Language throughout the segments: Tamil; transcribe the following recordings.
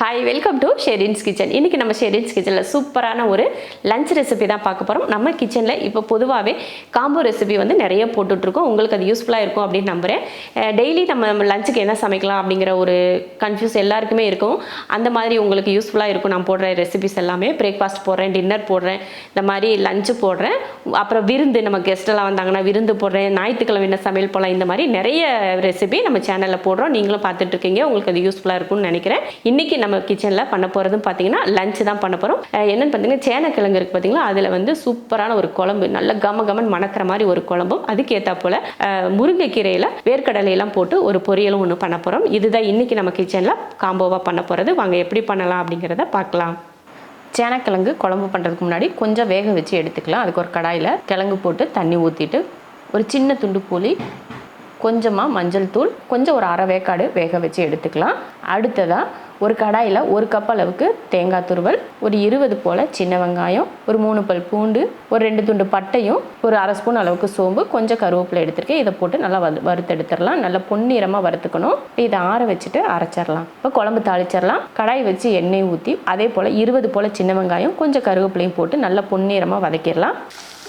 Hi welcome to Sherin's kitchen இன்றைக்கி நம்ம ஷெரின்ஸ் கிச்சனில் சூப்பரான ஒரு லஞ்ச் ரெசிபி தான் பார்க்க போகிறோம் நம்ம கிச்சனில் இப்போ பொதுவாகவே காம்போ ரெசிபி வந்து நிறைய போட்டுட்ருக்கோம். உங்களுக்கு அது யூஸ்ஃபுல்லாக இருக்கும் அப்படின்னு நம்புகிறேன் டெய்லி நம்ம லஞ்சுக்கு என்ன சமைக்கலாம் அப்படிங்கிற ஒரு கன்ஃபியூஸ் எல்லாருக்குமே இருக்கும். அந்த மாதிரி உங்களுக்கு யூஸ்ஃபுல்லாக இருக்கும். நான் போடுற ரெசிபிஸ் எல்லாமே. பிரேக்ஃபாஸ்ட் போடுறேன் டின்னர் போடுறேன் இந்த மாதிரி லஞ்சு போடுறேன். அப்புறம் விருந்து நம்ம கெஸ்ட்டெல்லாம் வந்தாங்கன்னா விருந்து போடுறேன். ஞாயிற்றுக்கிழமை என்ன சமையல் போகலாம் இந்த மாதிரி நிறைய ரெசிபி நம்ம சேனலில் போடுறோம். நீங்களும் பார்த்துட்ருக்கீங்க. உங்களுக்கு அது யூஸ்ஃபுல்லாக இருக்கும்னு நினைக்கிறேன். இன்றைக்கி நம்ம கிச்சனில் பண்ண போகிறதும் பார்த்தீங்கன்னா லஞ்ச் தான் பண்ண போகிறோம் என்னென்னு பார்த்தீங்கன்னா சேனக்கிழங்கு இருக்குது பார்த்தீங்களா அதில் வந்து சூப்பரான ஒரு குழம்பு நல்ல கம கமன் மணக்கிற மாதிரி ஒரு குழம்பும். அதுக்கேற்றா போல் முருங்கைக்கீரையில் வேர்க்கடலையெல்லாம் போட்டு ஒரு பொரியலும் ஒன்று பண்ண போகிறோம் இதுதான் இன்றைக்கி நம்ம கிச்சனில் காம்போவாக பண்ண போகிறது வாங்க எப்படி பண்ணலாம் அப்படிங்கிறத பார்க்கலாம். சேனக்கிழங்கு குழம்பு பண்ணுறதுக்கு முன்னாடி கொஞ்சம் வேக வச்சு எடுத்துக்கலாம். அதுக்கு ஒரு கடாயில் கிழங்கு போட்டு தண்ணி ஊற்றிட்டு ஒரு சின்ன துண்டு புளி கொஞ்சமாக மஞ்சள் தூள் கொஞ்சம் ஒரு அரை வேக்காடு வேக வச்சு எடுத்துக்கலாம். அடுத்ததாக ஒரு கடாயில் ஒரு கப் அளவுக்கு தேங்காய் துருவல் ஒரு இருபது போல் சின்ன வெங்காயம் ஒரு மூணு பல் பூண்டு ஒரு ரெண்டு துண்டு பட்டையும் ஒரு அரை ஸ்பூன் அளவுக்கு சோம்பு கொஞ்சம் கருவேப்பிலை எடுத்துருக்கேன். இதை போட்டு நல்லா வறு வறுத்து எடுத்துடலாம் நல்லா பொன்னிறமாக வறுத்துக்கணும். இதை ஆற வச்சுட்டு அரைச்சிடலாம். இப்போ குழம்பு தாளிச்சிடலாம். கடாய் வச்சு எண்ணெய் ஊற்றி அதே போல் இருபது போல் சின்ன வெங்காயம் கொஞ்சம் கருவேப்பிலையும் போட்டு நல்லா பொன்னிறமாக வதக்கிடலாம்.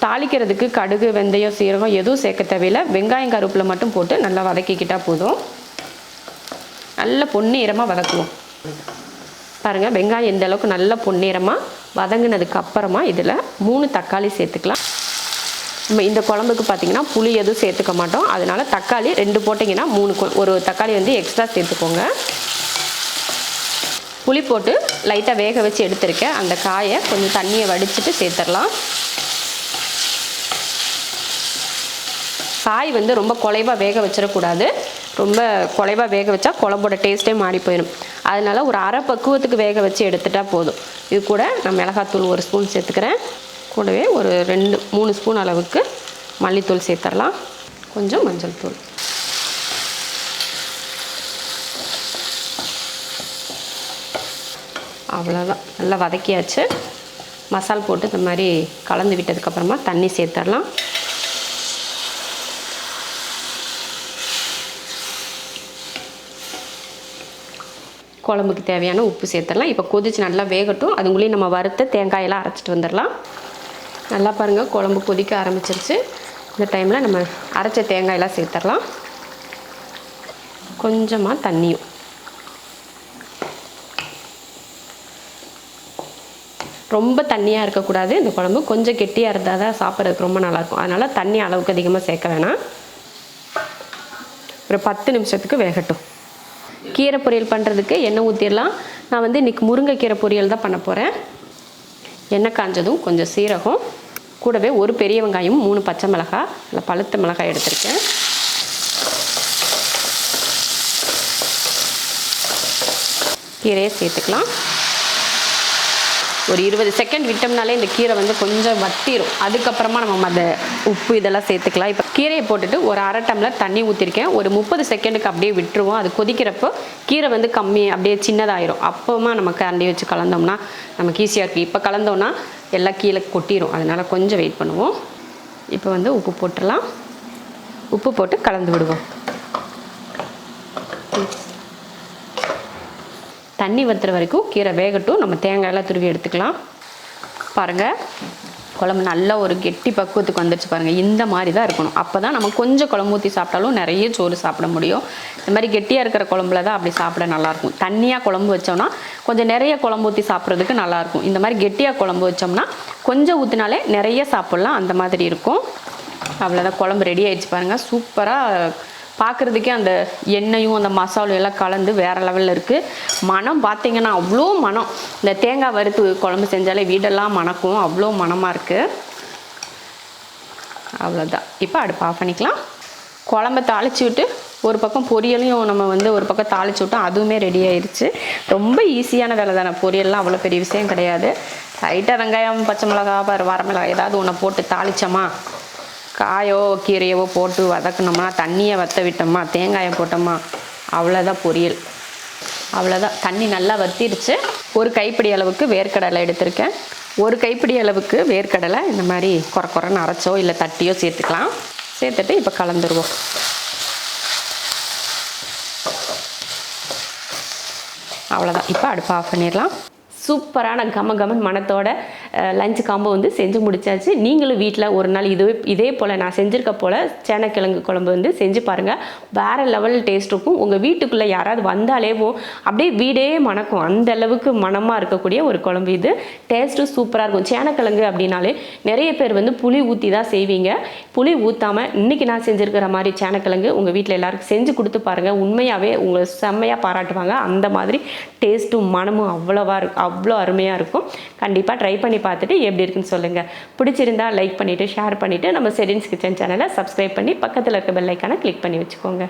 தாளிக்கிறதுக்கு கடுகு வெந்தயம் சீரகம் எதுவும் சேர்க்க தேவையில்லை. வெங்காயம் கருப்பில் மட்டும் போட்டு நல்லா வதக்கிக்கிட்டால் போதும். நல்ல பொன்னீரமாக வதக்குவோம். பாருங்கள் வெங்காயம் எந்த அளவுக்கு நல்ல பொன்னீரமாக வதங்கினதுக்கு அப்புறமா இதில் மூணு தக்காளி சேர்த்துக்கலாம். நம்ம இந்த குழம்புக்கு பார்த்தீங்கன்னா புளி எதுவும் சேர்த்துக்க மாட்டோம். அதனால தக்காளி ரெண்டு போட்டிங்கன்னா மூணு கொ- ஒரு தக்காளி வந்து எக்ஸ்ட்ரா சேர்த்துக்கோங்க. புளி போட்டு லைட்டாக வேக வச்சு எடுத்திருக்கேன். அந்த காயை கொஞ்சம் தண்ணியை வடிச்சிட்டு சேர்த்துடலாம். காய் வந்து ரொம்ப குலைவாக வேக வச்சிடக்கூடாது. ரொம்ப குலைவாக வேக வச்சா குழம்போட டேஸ்ட்டே மாறி போயிடும் அதனால ஒரு அரை பக்குவத்துக்கு வேக வச்சு எடுத்துட்டால் போதும். இது கூட நான் மிளகாத்தூள் ஒரு ஸ்பூன் சேர்த்துக்கிறேன். கூடவே ஒரு ரெண்டு மூணு ஸ்பூன் அளவுக்கு மல்லித்தூள் சேர்த்துடலாம் கொஞ்சம் மஞ்சள் தூள். அவ்வளோதான் நல்லா வதக்கியாச்சு. மசால் போட்டு இந்த மாதிரி கலந்து விட்டதுக்கப்புறமா தண்ணி சேர்த்துடலாம் குழம்புக்கு தேவையான உப்பு சேர்த்துடலாம். இப்போ கொதிச்சு நல்லா வேகட்டும். அதுங்களையும் நம்ம வறுத்த தேங்காயெல்லாம் அரைச்சிட்டு வந்துடலாம். நல்லா பாருங்கள் குழம்பு கொதிக்க ஆரம்பிச்சிருச்சு. இந்த டைமில் நம்ம அரைச்ச தேங்காயெல்லாம் சேர்த்துடலாம். கொஞ்சமாக தண்ணியும். ரொம்ப தண்ணியாக இருக்கக்கூடாது இந்த குழம்பு. கொஞ்சம் கெட்டியாக இருந்தால் தான் சாப்பிட்றதுக்கு ரொம்ப நல்லாயிருக்கும். அதனால் தண்ணி அளவுக்கு அதிகமாக சேர்க்க வேணாம். ஒரு பத்து நிமிஷத்துக்கு வேகட்டும். கீரை பொரியல் பண்ணுறதுக்கு எண்ணெய் ஊற்றிடலாம் நான் வந்து இன்றைக்கி முருங்கைக்கீரை பொரியல் தான் பண்ண போகிறேன் எண்ணெய் காஞ்சதும் கொஞ்சம் சீரகம். கூடவே ஒரு பெரிய வெங்காயம் மூணு பச்சை மிளகாய் இல்லை பழுத்த மிளகாய் எடுத்திருக்கேன். கீரையை சேர்த்துக்கலாம். ஒரு இருபது செகண்ட் விட்டோம்னாலே இந்த கீரை வந்து கொஞ்சம் வத்திரும். அதுக்கப்புறமா நம்ம அதை உப்பு இதெல்லாம் சேர்த்துக்கலாம். இப்போ கீரையை போட்டுட்டு ஒரு அரை டம்ளர் தண்ணி ஊற்றிருக்கேன் ஒரு முப்பது செகண்டுக்கு அப்படியே விட்டுருவோம். அது கொதிக்கிறப்போ கீரை வந்து கம்மி அப்படியே சின்னதாயிரும். அப்போமா நம்ம கரண்டி வச்சு கலந்தோம்னா நமக்கு ஈஸியாக இருக்குது இப்போ கலந்தோம்னா எல்லாம் கீழே கொட்டிடும் அதனால் கொஞ்சம் வெயிட் பண்ணுவோம். இப்போ வந்து உப்பு போட்டுடலாம். உப்பு போட்டு கலந்து விடுவோம். தண்ணி வத்துற வரைக்கும் கீரை வேகட்டும். நம்ம தேங்காயெல்லாம் துருவி எடுத்துக்கலாம். பாருங்கள் குழம்பு நல்ல ஒரு கெட்டி பக்குவத்துக்கு வந்துருச்சு பாருங்கள் இந்த மாதிரி தான் இருக்கணும். அப்போ தான் நம்ம கொஞ்சம் குழம்பு ஊற்றி சாப்பிட்டாலும் நிறைய சோறு சாப்பிட முடியும். இந்த மாதிரி கெட்டியாக இருக்கிற குழம்புல தான் அப்படி சாப்பிட நல்லாயிருக்கும் தண்ணியாக குழம்பு வச்சோம்னா கொஞ்சம் நிறைய குழம்பு ஊற்றி சாப்பிட்றதுக்கு நல்லாயிருக்கும் இந்த மாதிரி கெட்டியாக குழம்பு வச்சோம்னா கொஞ்சம் ஊற்றினாலே நிறைய சாப்பிட்லாம். அந்த மாதிரி இருக்கும். அவ்வளோதான் குழம்பு ரெடி ஆயிடுச்சு பாருங்கள் சூப்பராக பார்க்குறதுக்கே அந்த எண்ணெயும் அந்த மசாலும் எல்லாம் கலந்து வேறு லெவலில் இருக்குது மனம் பார்த்தீங்கன்னா அவ்வளோ மனம். இந்த தேங்காய் வறுத்து குழம்பு செஞ்சாலே வீடெல்லாம் மணக்கும். அவ்வளோ மனமாக இருக்குது அவ்வளோதான் இப்போ அடுப்பு ஆஃப் பண்ணிக்கலாம். குழம்ப தாளிச்சு விட்டு ஒரு பக்கம் பொரியலையும் நம்ம வந்து ஒரு பக்கம் தாளிச்சு விட்டோம் அதுவுமே ரெடி ஆயிடுச்சு ரொம்ப ஈஸியான வேலை தானே. பொரியல்லாம் அவ்வளோ பெரிய விஷயம் கிடையாது. லைட்டாக வெங்காயம் பச்சை மிளகா பாரு வரமிளகா ஏதாவது ஒன்று போட்டு தாளிச்சோமா? காயோ கீரையவோ போட்டு வதக்கணுமா? தண்ணியை வற்ற விட்டோமா? தேங்காயை போட்டோமா? அவ்வளோதான் பொரியல். அவ்வளோதான் தண்ணி நல்லா வத்திடுச்சு. ஒரு கைப்பிடி அளவுக்கு வேர்க்கடலை எடுத்திருக்கேன். ஒரு கைப்பிடி அளவுக்கு வேர்க்கடலை இந்த மாதிரி குறை குறைன்னு அரைச்சோ இல்லை தட்டியோ சேர்த்துக்கலாம். சேர்த்துட்டு இப்போ கலந்துருவோம். அவ்வளோதான் இப்போ அடுப்பு ஆஃப் பண்ணிடலாம். சூப்பரான கம கமன் மனத்தோட லஞ்ச் காம்போ வந்து செஞ்சு முடிச்சாச்சு. நீங்களும் வீட்டில் ஒரு நாள் இதுவே இதே போல் நான் செஞ்சுருக்க போல் சேனக்கிழங்கு குழம்பு வந்து செஞ்சு பாருங்கள் வேறு லெவல் டேஸ்ட் இருக்கும் உங்கள் வீட்டுக்குள்ளே யாராவது வந்தாலேவும் அப்படியே வீடே மணக்கும். அந்த அளவுக்கு மணமாக இருக்கக்கூடிய ஒரு குழம்பு இது. டேஸ்ட்டும் சூப்பராக இருக்கும். சேனக்கிழங்கு அப்படின்னாலே நிறைய பேர் வந்து புளி ஊற்றி தான் செய்வீங்க. புளி ஊற்றாமல் இன்றைக்கி நான் செஞ்சுருக்கிற மாதிரி சேனக்கிழங்கு உங்கள் வீட்டில் எல்லாருக்கும் செஞ்சு கொடுத்து பாருங்கள் உண்மையாகவே உங்களை செம்மையாக பாராட்டுவாங்க. அந்த மாதிரி டேஸ்ட்டும் மனமும் அவ்வளோவா இருக்கும் அவ்வளோ அருமையாக இருக்கும். கண்டிப்பாக ட்ரை பண்ணி பார்த்துட்டு எப்படி இருக்குன்னு சொல்லுங்கள் பிடிச்சிருந்தா லைக் பண்ணிவிட்டு ஷேர் பண்ணிவிட்டு நம்ம செரின்ஸ் கிச்சன் சேனலை சப்ஸ்கிரைப் பண்ணி பக்கத்தில் இருக்க பெல்லைக்கான கிளிக் பண்ணி வச்சுக்கோங்க.